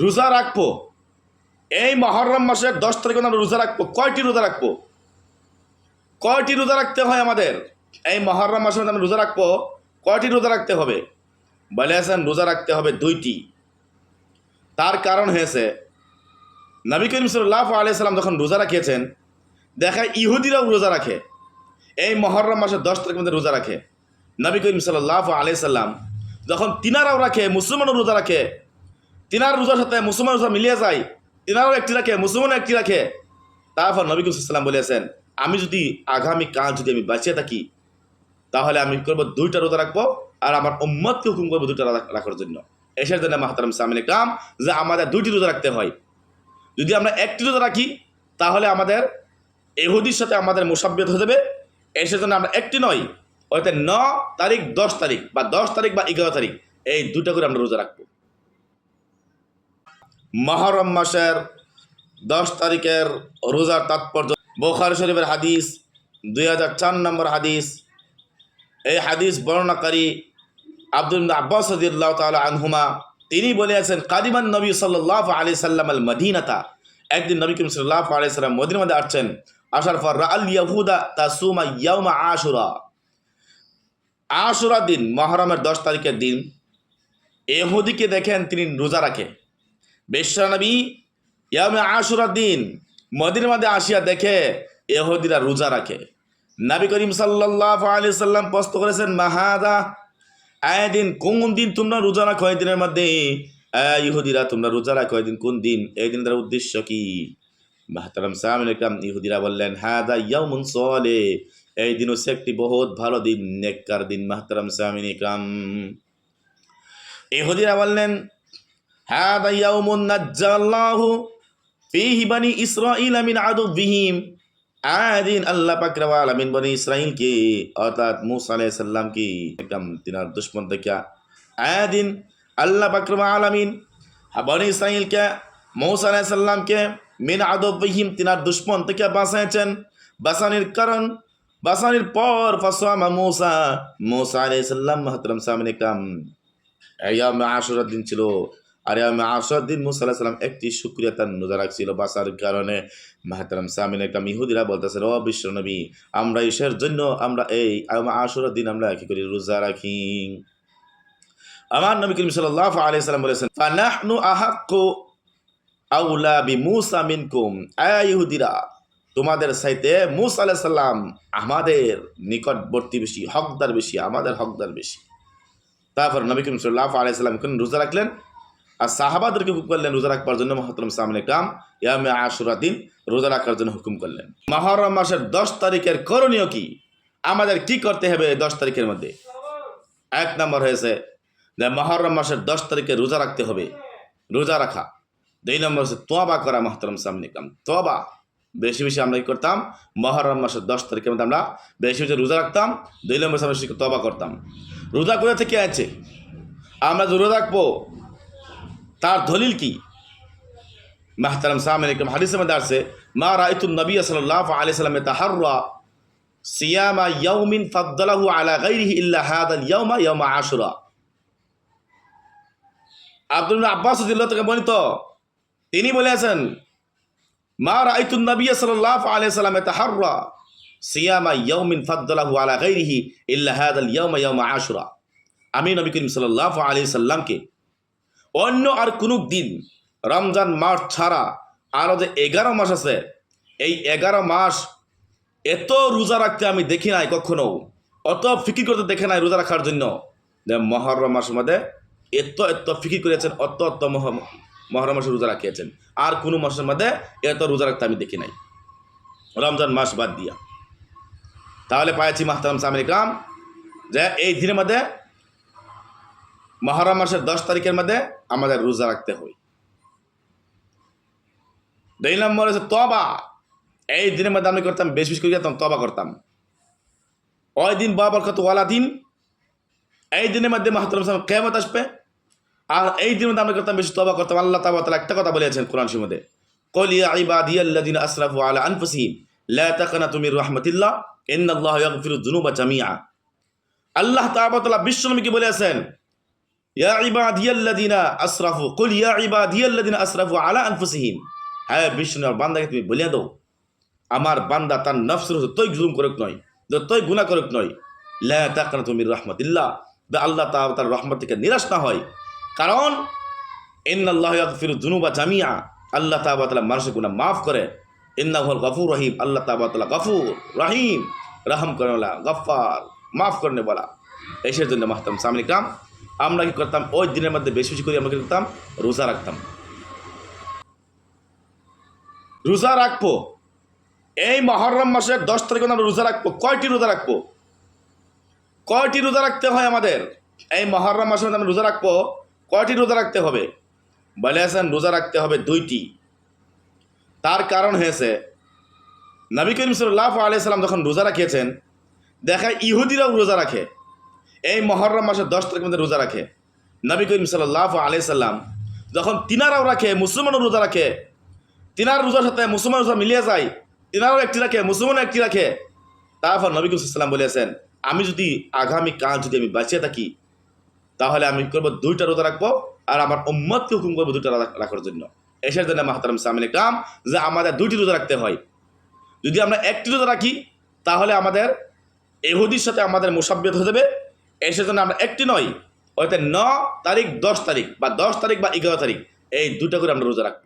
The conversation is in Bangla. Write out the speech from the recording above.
রোজা রাখব। এই মহরম মাসের দশ তারিখে আমরা রোজা রাখব। কয়টি রোজা রাখব? কয়টি রোজা রাখতে হয় আমাদের? এই মহরম মাসের মধ্যে আমরা রোজা রাখব। কয়টি রোজা রাখতে হবে? বলে আছেন, রোজা রাখতে হবে দুইটি। তার কারণ হয়েছে, নবী করিম সাল্লাহ আলিয়াল্লাম যখন রোজা রাখিয়েছেন, দেখায় ইহুদিরাও রোজা রাখে। এই মহরম মাসের দশ তারিখের মধ্যে রোজা রাখে। নবী করিম সাল্লাহ আলিয়াল্লাম যখন তিনারাও রাখে, মুসলমানও রোজা রাখে তিনার রোজার সাথে মুসলমান রোজা মিলিয়ে যায় তিনারও একটি রাখে মুসলমানও একটি রাখে তারপর নবী করিম সাল্লাম বলেছেন আমি যদি আগামী কাল যদি আমি বাঁচিয়ে থাকি, তাহলে আমি করব দুইটা রোজা রাখব আর আমার উম্মতকে হুকুম করব দুইটা রাখার জন্য। এসের জন্য মাহতারাম সামিনে কাম যে আমাদের দুইটি রোজা রাখতে হয়। যদি আমরা একটি রোজা রাখি তাহলে আমাদের এহুদির সাথে আমাদের মোসাব্যত হয়ে যাবে। এসের জন্য আমরা একটি নয় অর্থাৎ ন তারিখ দশ তারিখ বা দশ তারিখ বা এগারো তারিখ এই দুটা করে আমরা রোজা রাখব মহরম মাসের দশ তারিখের রোজার তাৎপর্য। বোখার শরীফের হাদিস, দুই হাজার চার নম্বর হাদিস। এই হাদিস বর্ণনাকারী আব্দুল আব্বাস আনহুমা, তিনি বলেছেন কাদিমান নবী সাল্লাহ আলি সাল্লাম আল মদিনাতা। একদিন নবী করিম সাল্লাহ আলি সাল্লাম মদিনার মধ্যে আসছেন। আসার পর, রাআল ইয়াহুদা তাসুমা ইয়াউমা আশুরা। আশুরা দিন, মহরমের দশ তারিখের দিন, এহুদিকে দেখেন তিনি রোজা রাখে। বেশ্যানবী ইয়ামে আশুরার দিন মদিনার মধ্যে আসিয়া দেখে এহুদিরা রোজা রাখে। নবী করিম সাল্লাহ আলি সাল্লাম প্রস্ত করেছেন, মাহাদা আয় দিন কোন দিন তোমরা রোজা রাখো? এই দিনের মধ্যে ইহুদিরা তোমরা রোজা রাখো, এই দিন কোন দিন? এই দিনের উদ্দেশ্য কি? মাহতারাম সামিন ইহুদিরা বললেন, হাদা ইয়াউমুন সলে, এই দিন হচ্ছে একটি বহুত ভালো দিন, নেককার দিন মাহতারাম সামিন ইকরাম ইহুদিরা বললেন হাদা ইয়াউমুন নাজ্জাল্লাহু ফিহি বানি ইসরাঈল মিন আদুবিহিম আদিন আল্লাহ পাক রব্বুল আলামিন বনি ইসরাঈলকে, অর্থাৎ মূসা আলাইহিস সালামকে, একদম তিনার দুশ্মন থেকে আদিন আল্লাহ পাক রব্বুল আলামিন বনি ইসরাঈলকে, মূসা আলাইহিস সালামকে মিন আদুবিহিম তিনার দুশ্মন থেকে বাঁচাইছেন বাঁচানোর কারণ, বাঁচানোর পর ফাসামা মূসা মূসা আলাইহিস সালাম মহতরম সামনে কাম আয়াম আশুরার দিন ছিল আর আমি আসার দিন সাল্লাম একটি শুক্রিয়া তার রোজা রাখছিল বাসার কারণে। মাহাতারাম সামিন একটা মিহুদিরা বলতেছে, ও বিশ্ব নবী, আমরা ঈশের জন্য আমরা এই আশুরার দিন আমরা কি করি? রোজা রাখি। আমার নবী করিম সাল্লাহ সাল্লাম বলেছেন, ফানাহনু আউলা বি মুসা মিনকুম তোমাদের সাইতে মুসা আলাহ সাল্লাম আমাদের নিকটবর্তী বেশি, হকদার বেশি, আমাদের হকদার বেশি। তারপর নবী করিম সাল্লাহ আলি রোজা রাখলেন? আর সাহাবাদেরকে হুকুম করলেন, রোজা রাখবার জন্য মহাতরম সামনে কাম ইয়ামে আশুরা দিন, রোজা রাখার জন্য হুকুম করলেন। মহরম মাসের দশ তারিখের করণীয় কি? আমাদের কি করতে হবে দশ তারিখের মধ্যে? এক নম্বর হয়েছে যে মহরম মাসের দশ তারিখে রোজা রাখতে হবে, রোজা রাখা। দুই নম্বর হচ্ছে তোয়াবা করা মহতরম সামনে কাম তোয়াবা বেশি বেশি আমরা কি করতাম? মহরম মাসের দশ তারিখের মধ্যে আমরা বেশি বেশি রোজা রাখতাম। দুই নম্বর বেশি তোবা করতাম। রোজা কোথা থেকে আছে আমরা যে রোজা রাখব তার দলিল কি? মাহতারাম সামিন একরম হাদিসের মধ্যে আসছে মা রাইতুন নবী সাল্লাল্লাহু আলাইহি সাল্লাম তাহাররা সিয়ামা ইয়াউমিন ফাদ্দালাহু আলা গায়রিহি ইল্লা হাদাল ইয়াউমা ইয়াউমা আশুরা. আব্দুল আব্বাস রাদিয়াল্লাহু থেকে বর্ণিত, তিনি বলেছেন, মা রাইতুন নবী সাল্লাল্লাহু আলাইহি সাল্লাম তাহাররা সিয়ামা ইয়াউমিন ফাদ্দালাহু আলা গায়রিহি ইল্লা হাদাল ইয়াউমা ইয়াউমা আশুরা. আমি নবী করিম সাল্লাল্লাহু আলাইহি সাল্লামকে অন্য আর কোনো দিন রমজান মাস ছাড়া আরও যে এগারো মাস আছে, এই এগারো মাস এত রোজা রাখতে আমি দেখি নাই কখনো, অত ফিকির করতে দেখে নাই রোজা রাখার জন্য। যে মহরম মাসের মধ্যে এত এত ফিকির করেছেন, অত অত মহ- মহরম মাসে রোজা রাখিয়েছেন। আর কোনো মাসের মধ্যে এত রোজা রাখতে আমি দেখি নাই। রমজান মাস বাদ দিয়া। তাহলে পাইছি মাহতারাম সামিল কাম যে এই দিনের মধ্যে মহরম মাসের দশ তারিখের মধ্যে আমাদের রোজা রাখতে হয়। দুই নম্বর হচ্ছে তবা এই দিনের মধ্যে আমি করতাম, বেশ বেশি করে যেতাম তবা করতাম। ওই দিন বাবার কত ওয়ালা দিন। এই দিনের মধ্যে সাহেব কেমত আসবে। আর এই দিনের মধ্যে আমরা করতাম, বেশি তবা করতাম। আল্লাহ তাবা তালা একটা কথা বলেছেন কোরআন মধ্যে কলিয়া ইবাদি আল্লাদিন আসরাফু আলা আনফুসিহিম, লা তুমি রহমতিল্লাহ, ইন্নাল্লাহ ইয়াগফিরু যুনুবা জামিআ। আল্লাহ তাআলা বিশ্বনবীকে বলেছেন ইয়া কুল ইয়া আলা বান্দাকে তুমি আমার বান্দা তার নফসের তৈ জুলুম করুক নয় তৈ গুনাহ করুক নয়। তুমি রহমতিল্লাহ দা আল্লাহ তা তার রহমত থেকে নিরাশ না হয়। কারণ, ইন্নাল্লাহ জামিয়া আল্লাহ তাআলা মানুষের গুনাহ মাফ করে। ইন্নাহুল গফুর রহিম, আল্লাহ তাআলা গফুর রহিম। রহম গফফার, মাফ করনে বলা। এসের জন্য মাহতাম সামনে কাম আমরা কি করতাম? ওই দিনের মধ্যে বেশি বেশি করে আমরা কি করতাম? রোজা রাখতাম। রোজা রাখব। এই মহরম মাসের দশ তারিখে আমরা রোজা রাখব। কয়টি রোজা রাখব? কয়টি রোজা রাখতে হয় আমাদের? এই মহরম মাসের মধ্যে আমরা রোজা রাখব। কয়টি রোজা রাখতে হবে? বলে আছেন, রোজা রাখতে হবে দুইটি। তার কারণ হয়েছে, নবী করিম সাল্লাহ আলিয়াল্লাম যখন রোজা রাখিয়েছেন দেখায় ইহুদিরাও রোজা রাখে। এই মহরম মাসের দশ তারিখের মধ্যে রোজা রাখে। নবী করিম সাল্লাহ আলিয়াল্লাম যখন তিনারাও রাখে, মুসলমানও রোজা রাখে, তিনার রোজার সাথে মুসলমান রোজা মিলিয়ে যায়, তিনারও একটি রাখে, মুসলমানও একটি রাখে। তারপর নবী করিম সাল্লাম বলেছেন, আমি যদি আগামী কাল যদি আমি বাঁচিয়ে থাকি, তাহলে আমি করব দুইটা রোজা রাখব আর আমার উম্মতকে হুকুম করব দুইটা রাখার জন্য। এসের জন্য মাহতারাম সামিনে কাম যে আমাদের দুইটি রোজা রাখতে হয়। যদি আমরা একটি রোজা রাখি, তাহলে আমাদের এহুদির সাথে আমাদের মোসাব্বিয়ত হয়ে যাবে জন্য আমরা একটি নয়, অর্থাৎ ন তারিখ, দশ তারিখ বা দশ তারিখ বা এগারো তারিখ, এই দুটা করে আমরা রোজা রাখব।